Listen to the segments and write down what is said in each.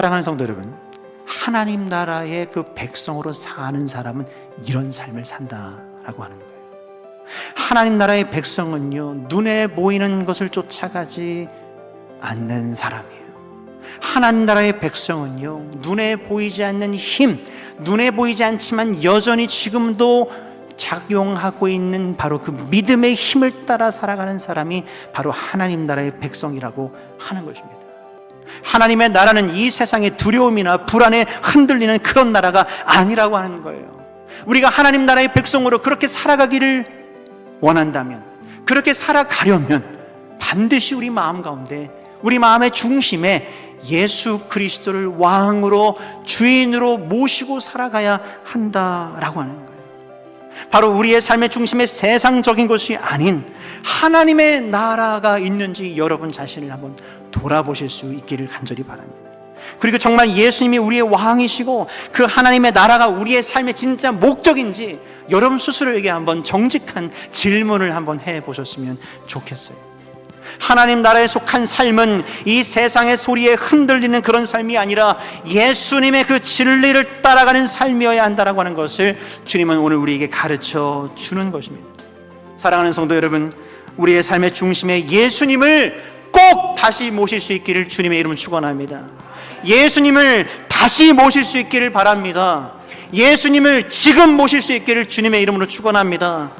사랑하는 성도 여러분, 하나님 나라의 그 백성으로 사는 사람은 이런 삶을 산다라고 하는 거예요. 하나님 나라의 백성은요, 눈에 보이는 것을 쫓아가지 않는 사람이에요. 하나님 나라의 백성은요, 눈에 보이지 않는 힘, 눈에 보이지 않지만 여전히 지금도 작용하고 있는 바로 그 믿음의 힘을 따라 살아가는 사람이 바로 하나님 나라의 백성이라고 하는 것입니다. 하나님의 나라는 이 세상의 두려움이나 불안에 흔들리는 그런 나라가 아니라고 하는 거예요. 우리가 하나님 나라의 백성으로 그렇게 살아가기를 원한다면, 그렇게 살아가려면 반드시 우리 마음 가운데, 우리 마음의 중심에 예수 그리스도를 왕으로 주인으로 모시고 살아가야 한다라고 하는 거예요. 바로 우리의 삶의 중심에 세상적인 것이 아닌 하나님의 나라가 있는지 여러분 자신을 한번 돌아보실 수 있기를 간절히 바랍니다. 그리고 정말 예수님이 우리의 왕이시고 그 하나님의 나라가 우리의 삶의 진짜 목적인지 여러분 스스로에게 한번 정직한 질문을 한번 해 보셨으면 좋겠어요. 하나님 나라에 속한 삶은 이 세상의 소리에 흔들리는 그런 삶이 아니라 예수님의 그 진리를 따라가는 삶이어야 한다라고 하는 것을 주님은 오늘 우리에게 가르쳐 주는 것입니다. 사랑하는 성도 여러분, 우리의 삶의 중심에 예수님을 꼭 다시 모실 수 있기를 주님의 이름을 축원합니다. 예수님을 다시 모실 수 있기를 바랍니다. 예수님을 지금 모실 수 있기를 주님의 이름으로 축원합니다.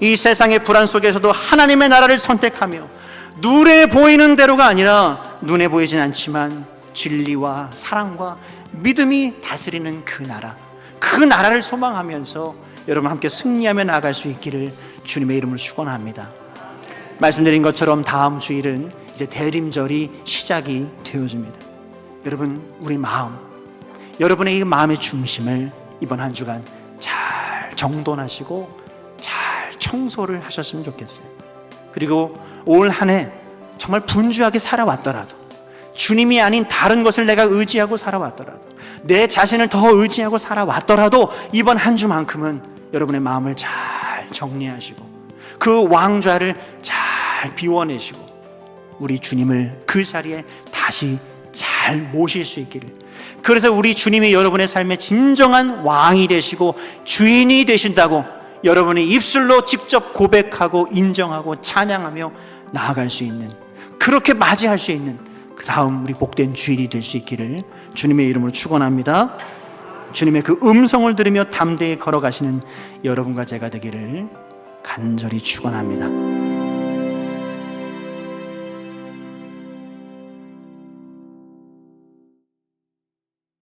이 세상의 불안 속에서도 하나님의 나라를 선택하며 눈에 보이는 대로가 아니라 눈에 보이진 않지만 진리와 사랑과 믿음이 다스리는 그 나라, 그 나라를 소망하면서 여러분 함께 승리하며 나아갈 수 있기를 주님의 이름으로 축원합니다. 말씀드린 것처럼 다음 주일은 이제 대림절이 시작이 되어집니다. 여러분 우리 마음, 여러분의 이 마음의 중심을 이번 한 주간 잘 정돈하시고 잘 청소를 하셨으면 좋겠어요. 그리고 올 한 해 정말 분주하게 살아왔더라도 주님이 아닌 다른 것을 내가 의지하고 살아왔더라도 내 자신을 더 의지하고 살아왔더라도 이번 한 주만큼은 여러분의 마음을 잘 정리하시고 그 왕좌를 잘 비워내시고 우리 주님을 그 자리에 다시 잘 모실 수 있기를 그래서 우리 주님이 여러분의 삶의 진정한 왕이 되시고 주인이 되신다고 여러분이 입술로 직접 고백하고 인정하고 찬양하며 나아갈 수 있는 그렇게 맞이할 수 있는 그 다음 우리 복된 주인이 될 수 있기를 주님의 이름으로 축원합니다. 주님의 그 음성을 들으며 담대히 걸어가시는 여러분과 제가 되기를 간절히 축원합니다.